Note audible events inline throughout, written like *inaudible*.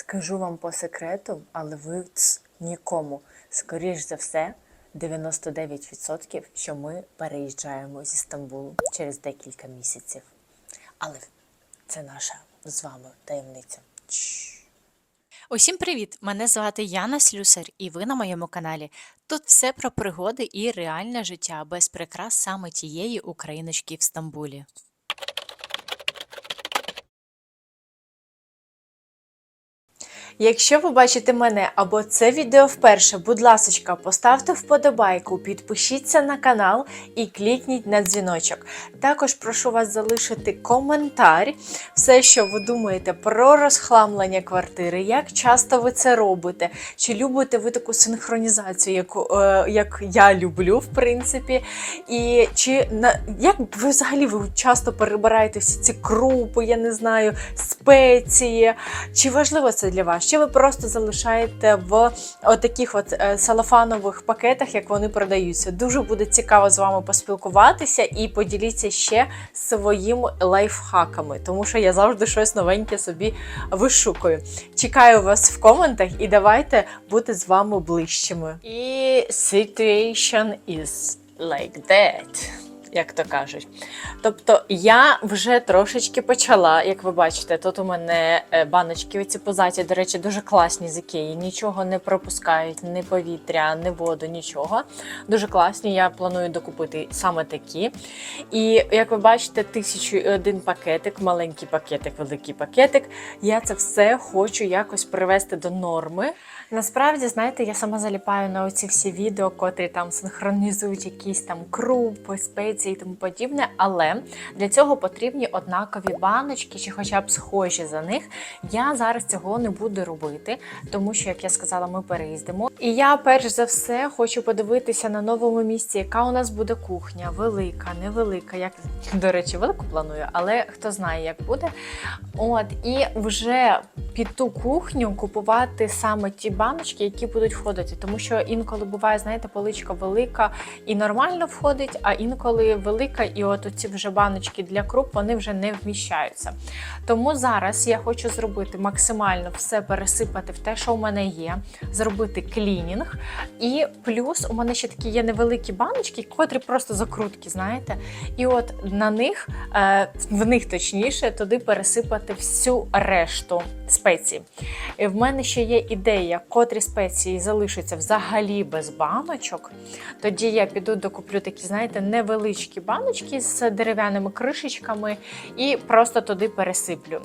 Скажу вам по секрету, але ви ц, нікому. Скоріш за все, 99%, що ми переїжджаємо зі Стамбулу через декілька місяців. Але це наша з вами таємниця. Усім привіт! Мене звати Яна Слюсар, і ви на моєму каналі. Тут все про пригоди і реальне життя без прикрас саме тієї україночки в Стамбулі. Якщо ви бачите мене або це відео вперше, будь ласочка, поставте вподобайку, підпишіться на канал і клікніть на дзвіночок. Також прошу вас залишити коментар, все, що ви думаєте про розхламлення квартири, як часто ви це робите, чи любите ви таку синхронізацію, яку, е, як я люблю, в принципі. І чи на як ви взагалі ви часто перебираєте всі ці крупи, я не знаю, спеції? Чи важливо це для вас? Чи ви просто залишаєте в отаких от е, салофанових пакетах, як вони продаються? Дуже буде цікаво з вами поспілкуватися і поділіться ще своїми лайфхаками, тому що я завжди щось новеньке собі вишукую. Чекаю вас в коментах і давайте бути з вами ближчими. І situation is like that як то кажуть. Тобто я вже трошечки почала, як ви бачите, тут у мене е, баночки оці позаті, до речі, дуже класні з ікеї, нічого не пропускають, ні повітря, ні воду, нічого. Дуже класні. Я планую докупити саме такі. І як ви бачите, тисячу і один пакетик, маленький пакетик, великий пакетик. Я це все хочу якось привести до норми. Насправді, знаєте, я сама заліпаю на оці всі відео, котрі там синхронізують якісь там крупи, спеції і тому подібне. Але для цього потрібні однакові баночки, чи хоча б схожі за них. Я зараз цього не буду робити, тому що, як я сказала, ми переїздимо. І я перш за все хочу подивитися на новому місці, яка у нас буде кухня, велика, невелика. Як до речі, велику планую, але хто знає, як буде. От і вже під ту кухню купувати саме ті баночки, які будуть входити. Тому що інколи буває, знаєте, поличка велика і нормально входить, а інколи велика, і от ці вже баночки для круп вони вже не вміщаються. Тому зараз я хочу зробити максимально все пересипати в те, що у мене є, зробити клінінг. І плюс у мене ще такі є невеликі баночки, котрі просто закрутки, знаєте. І от на них, е, в них точніше, туди пересипати всю решту спецій. І в мене ще є ідея, котрі спеції залишаться взагалі без баночок. Тоді я піду докуплю такі, знаєте, невеличкі баночки з дерев'яними кришечками і просто туди пересиплю.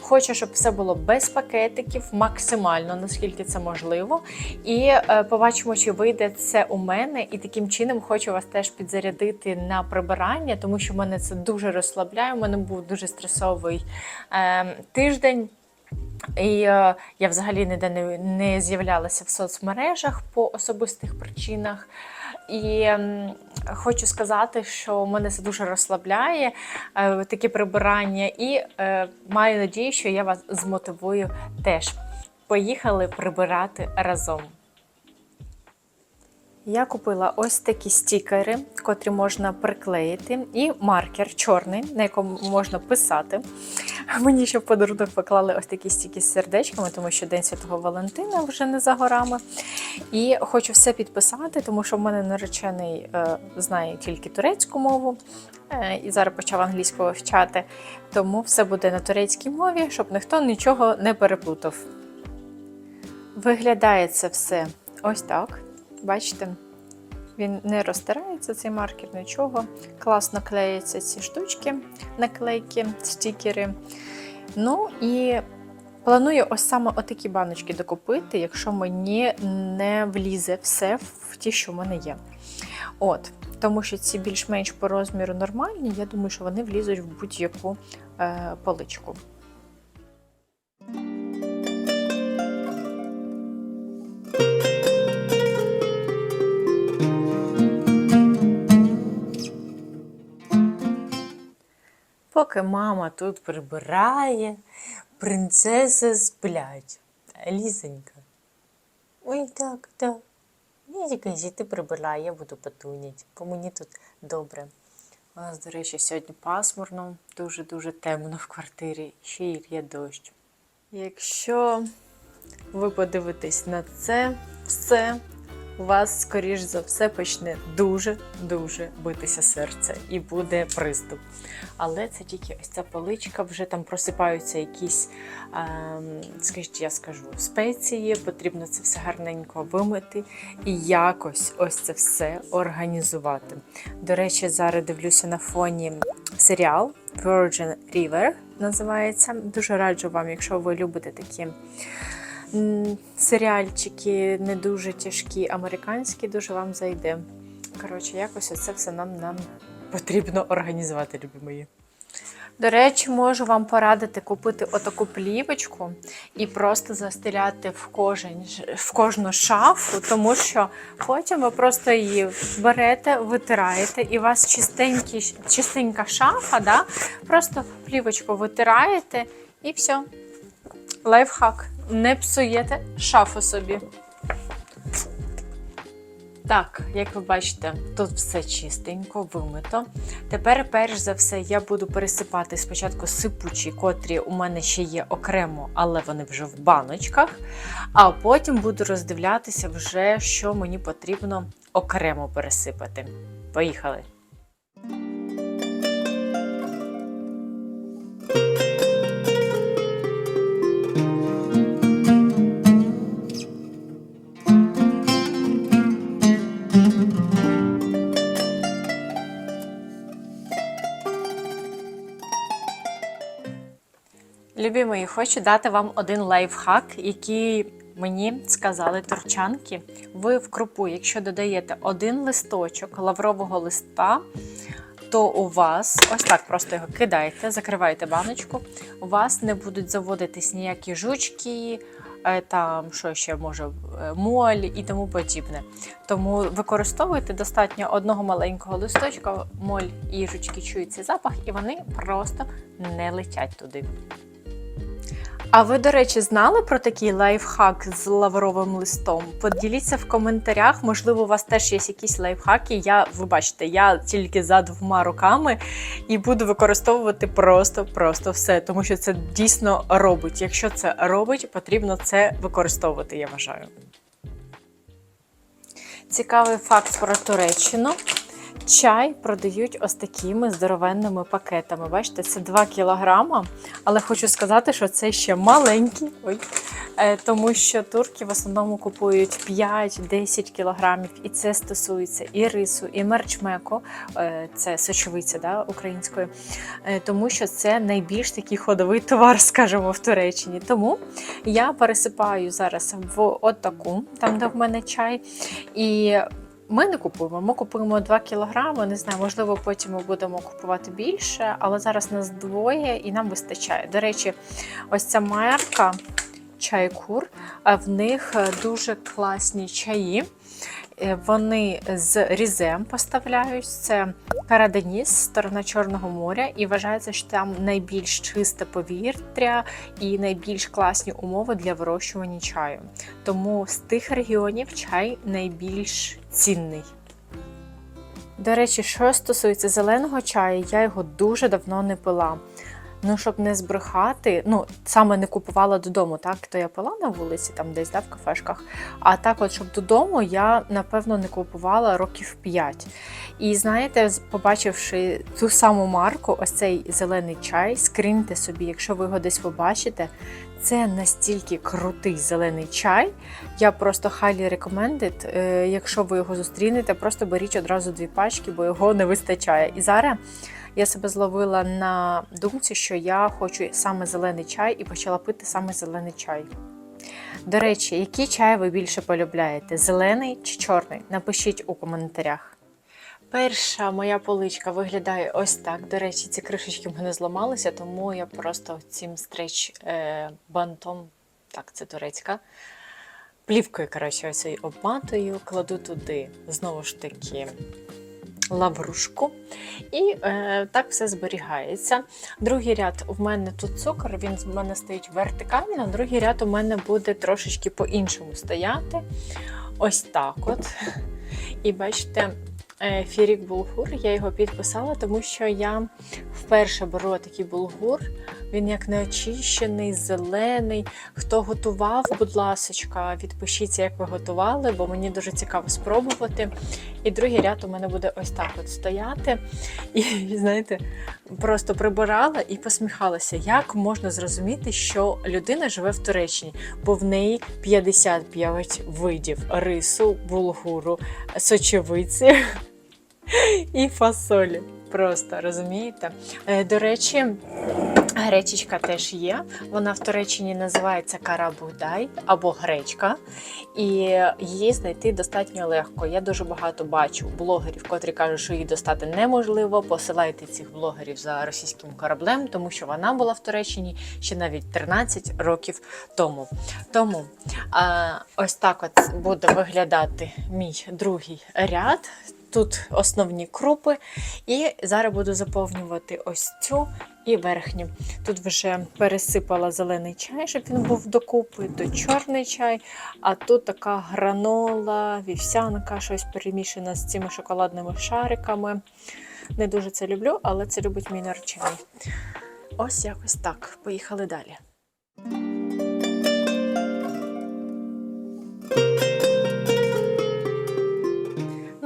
Хочу, щоб все було без пакетиків, максимально, наскільки це можливо. І е, побачимо, чи вийде це у мене. І таким чином хочу вас теж підзарядити на прибирання, тому що мене це дуже розслабляє. У мене був дуже стресовий е, тиждень. І е, я взагалі ніде не, не з'являлася в соцмережах по особистих причинах. І хочу сказати, що мене це дуже розслабляє, е, таке прибирання, і е, маю надію, що я вас змотивую теж. Поїхали прибирати разом. Я купила ось такі стікери, котрі можна приклеїти, і маркер чорний, на якому можна писати. Мені ще в подарунок поклали ось такі стіки з сердечками, тому що День Святого Валентина вже не за горами. І хочу все підписати, тому що в мене наречений е, знає тільки турецьку мову. е, І зараз почав англійську вивчати, тому все буде на турецькій мові, щоб ніхто нічого не переплутав. Виглядає це все ось так. Бачите? Він не розтирається, цей маркер, нічого. Класно клеяться ці штучки, наклейки, стікери. Ну і планую ось саме отакі баночки докупити, якщо мені не влізе все в ті, що в мене є. От, тому що ці більш-менш по розміру нормальні, я думаю, що вони влізуть в будь-яку е, поличку. Поки мама тут прибирає, принцеси сплять. Лізенька. Ой, так, так. Ні, кажи, ти прибирай, я буду патунять, бо мені тут добре. У нас, до речі, сьогодні пасмурно, дуже-дуже темно в квартирі, ще й є дощ. Якщо ви подивитесь на це все, у вас, скоріш за все, почне дуже-дуже битися серце і буде приступ. Але це тільки ось ця поличка, вже там просипаються якісь, ем, скажіть, я скажу, спеції, потрібно це все гарненько вимити і якось ось це все організувати. До речі, зараз дивлюся на фоні серіал Virgin River називається. Дуже раджу вам, якщо ви любите такі серіальчики, не дуже тяжкі, американські, дуже вам зайде. Коротше, якось оце все нам, нам потрібно організувати, любі мої. До речі, можу вам порадити купити отаку плівочку і просто застеляти в, кожен, в кожну шафу, тому що потім ви просто її берете, витираєте, і у вас чистенькі, чистенька шафа, да? просто плівочку витираєте і все. Лайфхак. Не псуєте шафу собі. Так, як ви бачите, тут все чистенько, вимито. Тепер, перш за все, я буду пересипати спочатку сипучі, котрі у мене ще є окремо, але вони вже в баночках. А потім буду роздивлятися вже, що мені потрібно окремо пересипати. Поїхали! Любі мої, хочу дати вам один лайфхак, який мені сказали турчанки. Ви в крупу, якщо додаєте один листочок лаврового листа, то у вас ось так просто його кидаєте, закриваєте баночку. У вас не будуть заводитись ніякі жучки, е, там що ще може, е, моль і тому подібне. Тому використовуйте достатньо одного маленького листочка, моль і жучки чують цей запах, і вони просто не летять туди. А ви, до речі, знали про такий лайфхак з лавровим листом? Поділіться в коментарях. Можливо, у вас теж є якісь лайфхаки. Я, ви бачите, я тільки за двома руками і буду використовувати просто-просто все, тому що це дійсно робить. Якщо це робить, потрібно це використовувати, я вважаю. Цікавий факт про Туреччину. Чай продають ось такими здоровенними пакетами. Бачите, це 2 кілограма, але хочу сказати, що це ще маленький, ой, е, тому що турки в основному купують 5-10 кілограмів, і це стосується і рису, і мерчмеко, е, це сочовиця да, українською, е, тому що це найбільш такий ходовий товар, *laughs* скажімо, в Туреччині. Тому я пересипаю зараз в отаку, там де в мене чай. І ми не купуємо. Ми купуємо 2 кілограми. Не знаю, можливо, потім ми будемо купувати більше, але зараз нас двоє і нам вистачає. До речі, ось ця марка Чайкур, а в них е, дуже класні чаї. Е, Вони з різем поставляють. Це Караданіс, сторона Чорного моря, і вважається, що там найбільш чисте повітря і найбільш класні умови для вирощування чаю. Тому з тих регіонів чай найбільш цінний. До речі, що стосується зеленого чаю, я його дуже давно не пила. Ну, щоб не збрехати, ну саме не купувала додому, так то я пила на вулиці, там десь да, в кафешках. А так, от щоб додому, я напевно не купувала років 5. І знаєте, побачивши ту саму марку, ось цей зелений чай, скриньте собі, якщо ви його десь побачите. Це настільки крутий зелений чай. Я просто highly recommended. Е, Якщо ви його зустрінете, просто беріть одразу дві пачки, бо його не вистачає. І зараз я себе зловила на думці, що я хочу саме зелений чай і почала пити саме зелений чай. До речі, який чай ви більше полюбляєте? Зелений чи чорний? Напишіть у коментарях. Перша моя поличка виглядає ось так. До речі, ці кришечки в мене зламалися, тому я просто цим стрейч е, бантом, так, це турецька, плівкою, коротше, ось її обматую, кладу туди знову ж таки лаврушку. І е, так все зберігається. Другий ряд у мене тут цукор, він в мене стоїть вертикально, другий ряд у мене буде трошечки по-іншому стояти. Ось так от. І бачите, е, фірік булгур, я його підписала, тому що я вперше беру такий булгур Він як неочищений, зелений. Хто готував, будь ласочка, відпишіться, як ви готували, бо мені дуже цікаво спробувати. І другий ряд у мене буде ось так от стояти. І знаєте, просто прибирала і посміхалася, як можна зрозуміти, що людина живе в Туреччині, бо в неї 55 видів рису, булгуру, сочевиці *laughs* і фасолі. Просто розумієте? Е, До речі, гречечка теж є. Вона в Туреччині називається карабудай або гречка, і її знайти достатньо легко. Я дуже багато бачу блогерів, котрі кажуть, що її достати неможливо. Посилайте цих блогерів за російським кораблем, тому що вона була в Туреччині ще навіть 13 років тому. Тому а, ось так от буде виглядати мій другий ряд. Тут основні крупи, і зараз буду заповнювати ось цю і верхню. Тут вже пересипала зелений чай, щоб він був докупи, то чорний чай, а тут така гранола, вівсянка, щось перемішане з цими шоколадними шариками. Не дуже це люблю, але це любить мій наречений. Ось якось так. Поїхали далі.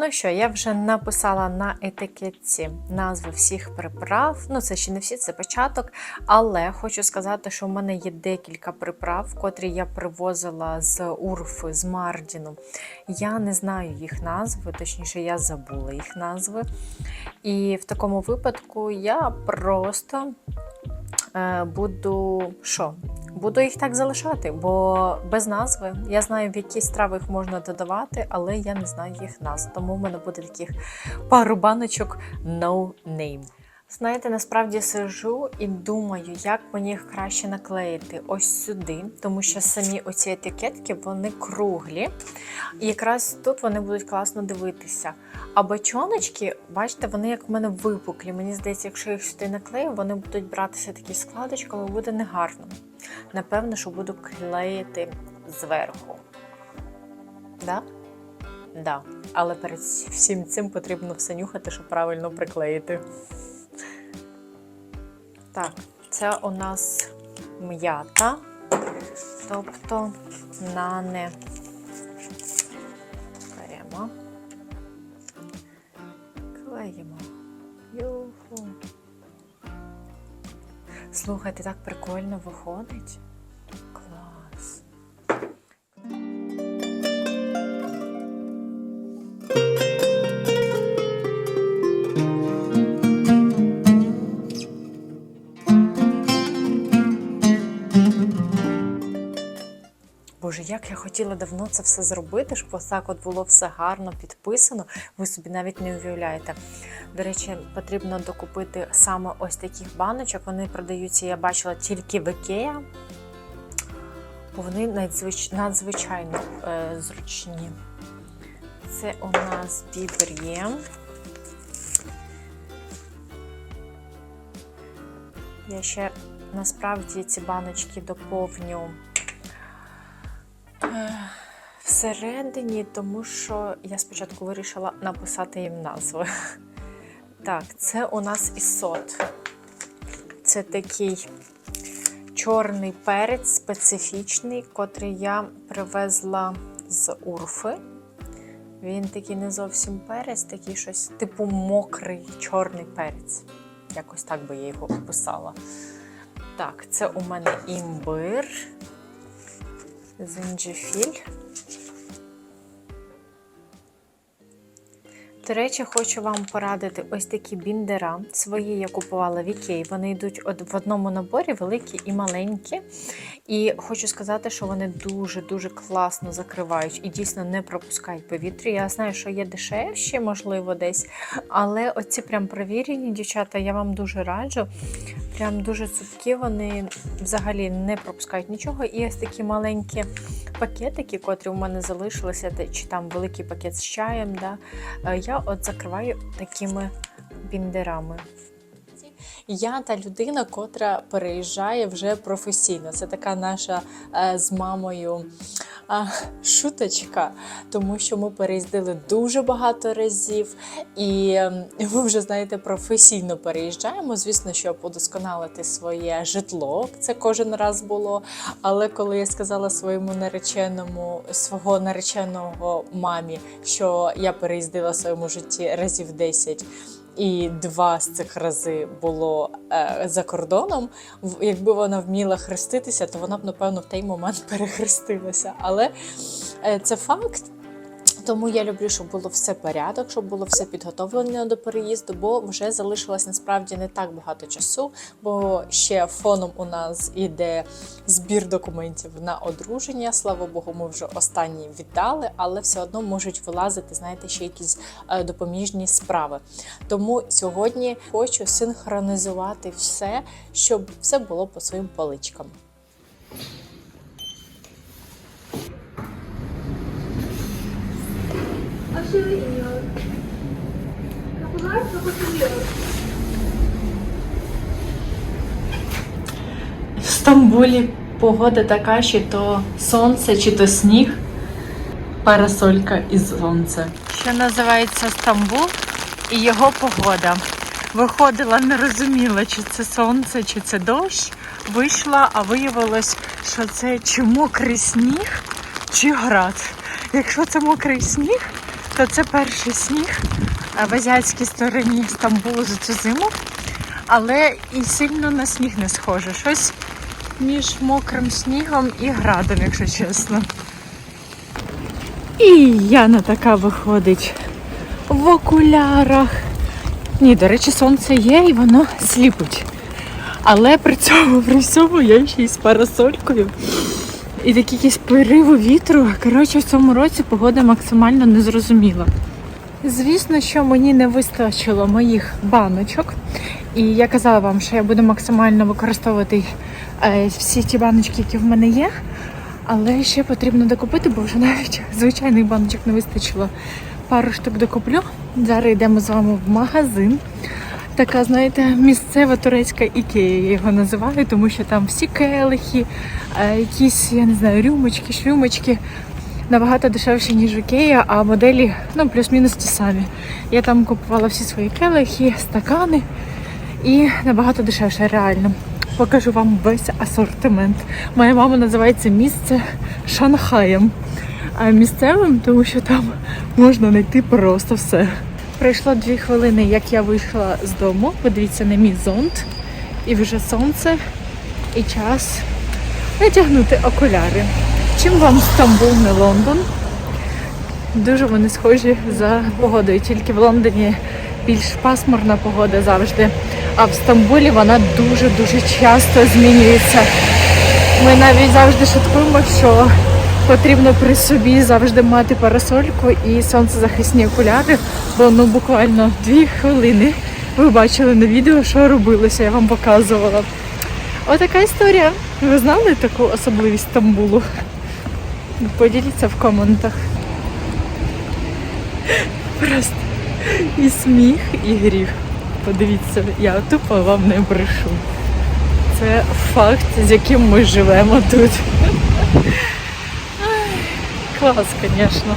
Ну що, я вже написала на етикетці назви всіх приправ. Ну, це ще не всі, це початок. Але хочу сказати, що в мене є декілька приправ, котрі я привозила з Урфи, з Мардіну. Я не знаю їх назви, точніше, я забула їх назви. І в такому випадку я просто буду що? Буду їх так залишати, бо без назви я знаю, в які страви їх можна додавати, але я не знаю їх назв. Тому в мене буде таких пару баночок no name. Знаєте, насправді сижу і думаю, як мені їх краще наклеїти ось сюди, тому що самі оці етикетки вони круглі. І якраз тут вони будуть класно дивитися. А бачоночки, бачите, вони як в мене випуклі. Мені здається, якщо їх сюди наклею, вони будуть братися такі складочками, буде негарно. Напевно, що буду клеїти зверху. Да? Да. Але перед всім цим потрібно все нюхати, щоб правильно приклеїти. Так, це у нас м'ята, тобто нане. Беремо. Клеїмо. Юху. Слухайте, так прикольно виходить. Боже, як я хотіла давно це все зробити, щоб ось так от було все гарно підписано. Ви собі навіть не уявляєте. До речі, потрібно докупити саме ось таких баночок. Вони продаються, я бачила тільки в Ікеа, бо вони надзвич... надзвичайно е, зручні. Це у нас бібр'є. Я ще насправді ці баночки доповню всередині, тому що я спочатку вирішила написати їм назви. Так, це у нас ісот. Це такий чорний перець специфічний, котрий я привезла з Урфи. Він такий не зовсім перець, такий щось типу мокрий чорний перець. Якось так би я його описала. Так, це у мене імбир, зинджефіль. До речі, хочу вам порадити ось такі біндера. Свої я купувала в Ікеї. Вони йдуть в одному наборі, великі і маленькі. І хочу сказати, що вони дуже-дуже класно закривають і дійсно не пропускають повітря. Я знаю, що є дешевші, можливо, десь. Але оці прям провірені, дівчата, я вам дуже раджу. Прям дуже цупкі, вони взагалі не пропускають нічого. І ось такі маленькі пакетики, котрі у мене залишилися, чи там великий пакет з чаєм. Да, е, я от закриваю такими біндерами. Я та людина, котра переїжджає вже професійно. Це така наша е, з мамою шуточка, тому що ми переїздили дуже багато разів, і ем, ми вже знаєте професійно переїжджаємо. Звісно, щоб удосконалити своє житло. Це кожен раз було. Але коли я сказала своєму нареченому, свого нареченого мамі, що я переїздила в своєму житті разів 10, і два з цих рази було е, за кордоном. Якби вона вміла хреститися, то вона б, напевно, в той момент *laughs* перехрестилася. Але е, це факт. Тому я люблю, щоб було все порядок, щоб було все підготовлено до переїзду, бо вже залишилось насправді не так багато часу, бо ще фоном у нас іде збір документів на одруження. Слава Богу, ми вже останні віддали, але все одно можуть вилазити, знаєте, ще якісь е, допоміжні справи. Тому сьогодні хочу синхронізувати все, щоб все було по своїм поличкам. В Стамбулі погода така, чи то сонце, чи то сніг. Парасолька і сонце. Що називається Стамбул і його погода. Виходила, не розуміла, чи це сонце, чи це дощ. Вийшла, а виявилось, що це чи мокрий сніг, чи град. Якщо це мокрий сніг, то це перший сніг е, в азіатській стороні Стамбулу за цю зиму. Але і сильно на сніг не схоже. Щось між мокрим снігом і градом, якщо чесно. І Яна така виходить в окулярах. Ні, до речі, сонце є і воно сліпить. Але при цьому при всьому я ще й з парасолькою. І такі якісь пориви вітру. Коротше, в цьому році погода максимально незрозуміла. Звісно, що мені не вистачило моїх баночок. І я казала вам, що я буду максимально використовувати е, всі ті баночки, які в мене є. Але ще потрібно докупити, бо вже навіть *laughs* звичайних баночок не вистачило. Пару штук докуплю. Зараз йдемо з вами в магазин. Така, знаєте, місцева турецька ікея, я його називаю, тому що там всі келихи, е, якісь, я не знаю, рюмочки, шлюмочки набагато дешевші, ніж в Ікея, а моделі ну, плюс-мінус ті самі. Я там купувала всі свої келихи, стакани і набагато дешевше, реально. Покажу вам весь асортимент. Моя мама називає це місце Шанхаєм. А місцевим, тому що там можна знайти просто все. Пройшло дві хвилини, як я вийшла з дому. Подивіться на мій зонт. І вже сонце, і час натягнути окуляри. Чим вам Стамбул, не Лондон? Дуже вони схожі за погодою, тільки в Лондоні більш пасмурна погода завжди. А в Стамбулі вона дуже-дуже часто змінюється. Ми навіть завжди шуткуємо, що потрібно при собі завжди мати парасольку і сонцезахисні окуляри, бо ну буквально дві хвилини ви бачили на відео, що робилося, я вам показувала. Отака історія. Ви знали таку особливість Стамбулу? Поділіться в коментах. Просто і сміх, і гріх. Подивіться, я тупо вам не брешу. Це факт, з яким ми живемо тут. Клас, звісно.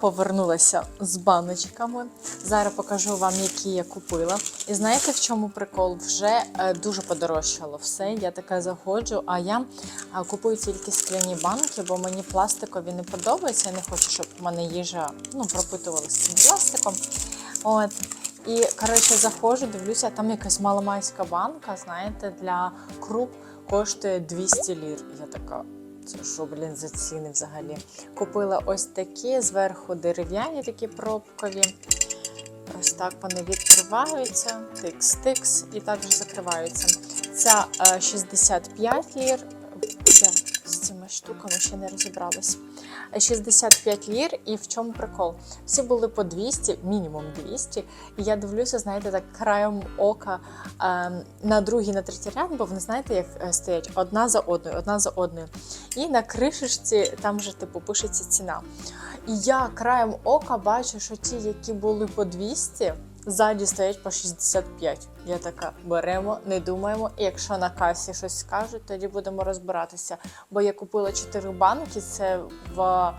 Повернулася з баночками. Зараз покажу вам, які я купила. І знаєте, в чому прикол? Вже е, дуже подорожчало все. Я така заходжу, а я е, купую тільки скляні банки, бо мені пластикові не подобаються. Я не хочу, щоб в мене їжа ну, пропитувалася цим пластиком. От. І коротше заходжу, дивлюся, там якась маломайська банка, знаєте, для круп коштує 200 лір. Я така. Це що, блін, за ціни взагалі. Купила ось такі, зверху дерев'яні такі пробкові. Ось так вони відкриваються, тикс-тикс, і також закриваються. Ця е, 65 лір. Я з цими штуками ще не розібралась. 65 лір. І в чому прикол? Всі були по 200, мінімум 200. І я дивлюся, знаєте, так краєм ока е, на другий, на третій ряд, бо вони знаєте, як е, стоять одна за одною, одна за одною. І на кришечці там вже типу пишеться ціна. І я краєм ока бачу, що ті, які були по 200, ззаді стоять по 65. Я така беремо, не думаємо. І якщо на касі щось скажуть, тоді будемо розбиратися. Бо я купила 4 банки, це в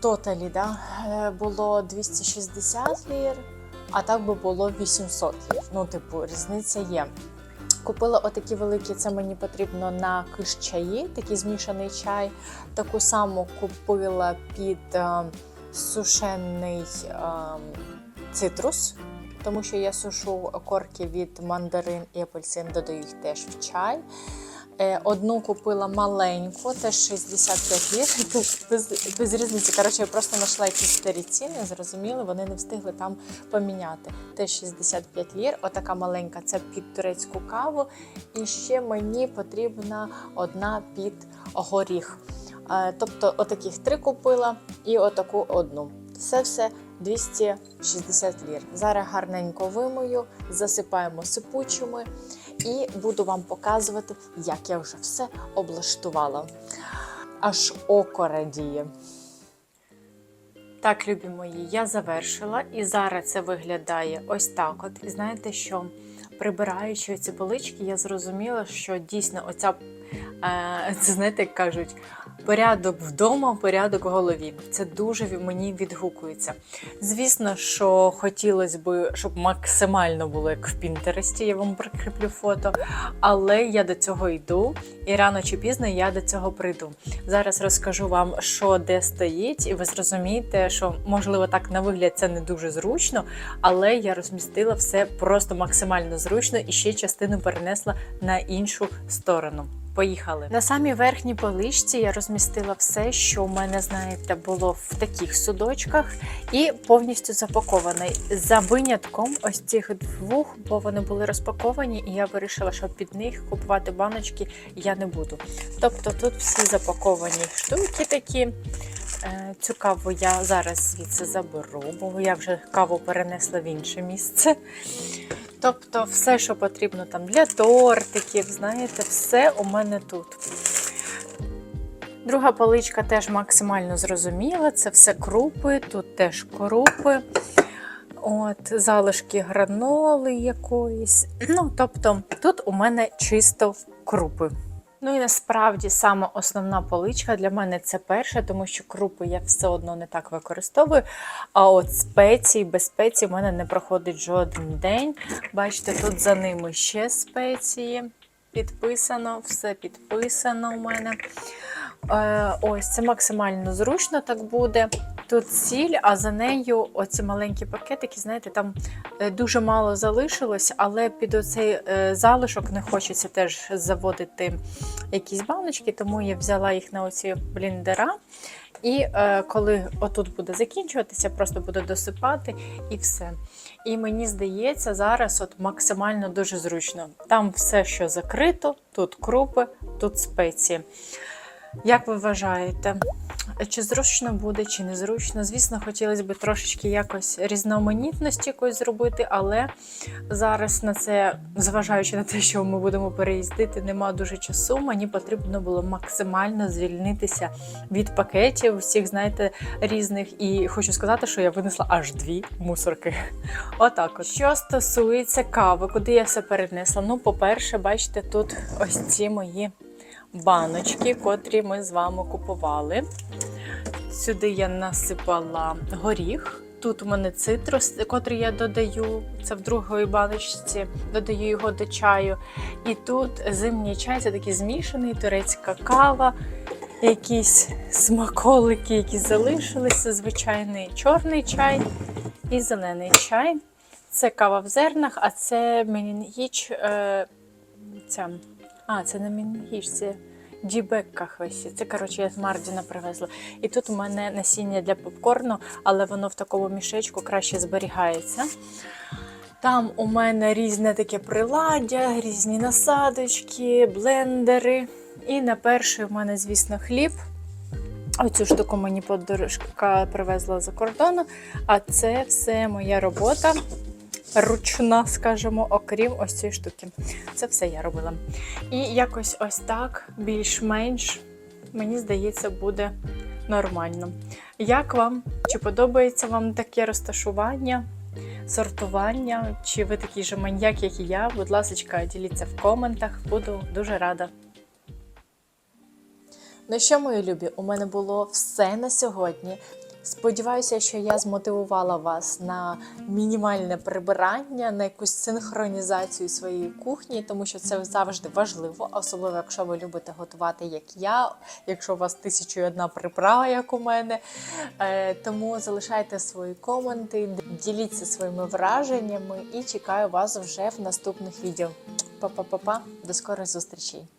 тоталі, да? е, було 260 лір, а так би було 800 лір. Ну, типу, різниця є. Купила отакі великі, це мені потрібно на киш чаї, такий змішаний чай. Таку саму купила під е, сушений е, цитрус, тому що я сушу корки від мандарин і апельсин, додаю їх теж в чай. Е, Одну купила маленьку, теж 65 літрів, *laughs* без, без, різниці. Коротше, я просто знайшла якісь старі ціни, зрозуміли, вони не встигли там поміняти. Теж 65 лір, отака маленька це під турецьку каву. І ще мені потрібна одна під горіх. Е, Тобто, отаких три купила і отаку одну. Це все 260 лір. Зараз гарненько вимою, засипаємо сипучими і буду вам показувати, як я вже все облаштувала. Аж око радіє. Так, любі мої, я завершила, і зараз це виглядає ось так. От, і знаєте, що прибираючи ці полички, я зрозуміла, що дійсно оця, е, це знаєте, як кажуть, порядок вдома, порядок в голові. Це дуже мені відгукується. Звісно, що хотілося б, щоб максимально було як в Пінтересті, я вам прикріплю фото, але я до цього йду, і рано чи пізно я до цього прийду. Зараз розкажу вам, що де стоїть, і ви зрозумієте, що можливо так на вигляд це не дуже зручно, але я розмістила все просто максимально зручно і ще частину перенесла на іншу сторону. Поїхали. На самій верхній поличці я розмістила все, що у мене, знаєте, було в таких судочках, і повністю запаковане. За винятком ось цих двох, бо вони були розпаковані, і я вирішила, що під них купувати баночки я не буду. Тобто тут всі запаковані штуки такі. Е, Цю каву я зараз звідси заберу, бо я вже каву перенесла в інше місце. Тобто, все, що потрібно там для тортиків, знаєте, все у мене тут. Друга поличка теж максимально зрозуміла. Це все крупи, тут теж крупи. От, залишки граноли якоїсь. Ну, тобто, тут у мене чисто крупи. Ну і насправді саме основна поличка для мене це перша, тому що крупи я все одно не так використовую. А от спеції, без спецій в мене не проходить жоден день. Бачите, тут за ними ще спеції. Підписано, все підписано у мене. Е, ось це максимально зручно так буде. Тут сіль, а за нею оці маленькі пакетики, знаєте, там е, дуже мало залишилось, але під оцей е, залишок не хочеться теж заводити якісь баночки, тому я взяла їх на оці бліндера. І е, коли отут буде закінчуватися, просто буду досипати і все. І мені здається, зараз от максимально дуже зручно. Там все, що закрито, тут крупи, тут спеції. Як ви вважаєте, чи зручно буде, чи не зручно? Звісно, хотілося б трошечки якось різноманітності якось зробити, але зараз на це, зважаючи на те, що ми будемо переїздити, нема дуже часу. Мені потрібно було максимально звільнитися від пакетів, всіх, знаєте, різних. І хочу сказати, що я винесла аж дві мусорки. Отак от. Що стосується кави, куди я все перенесла? Ну, по-перше, бачите, тут ось ці мої баночки, котрі ми з вами купували. Сюди я насипала горіх. Тут у мене цитрус, котрий я додаю, це в другої баночці, додаю його до чаю. І тут зимній чай, це такий змішаний, турецька кава, якісь смаколики, які залишилися, звичайний чорний чай і зелений чай. Це кава в зернах, а це менінгіч. Е, ця, а, це не менінгіч, це дібек кахвесі. Це, коротше, я з Мардіна привезла. І тут у мене насіння для попкорну, але воно в такому мішечку краще зберігається. Там у мене різне таке приладдя, різні насадочки, блендери. І на перший у мене, звісно, хліб. Оцю штуку мені подружка привезла за кордону, а це все моя робота. Ручна, скажімо, окрім ось цієї штуки. Це все я робила. І якось ось так, більш-менш, мені здається, буде нормально. Як вам? Чи подобається вам таке розташування, сортування? Чи ви такий же маньяк, як і я? Будь ласка, діліться в коментах, буду дуже рада. Ну що, мої любі, у мене було все на сьогодні. Сподіваюся, що я змотивувала вас на мінімальне прибирання, на якусь синхронізацію своєї кухні, тому що це завжди важливо, особливо якщо ви любите готувати, як я, якщо у вас тисячу і одна приправа, як у мене. Е, тому залишайте свої коменти, діліться своїми враженнями і чекаю вас вже в наступних відео. Па-па-па-па, до скорих зустрічей!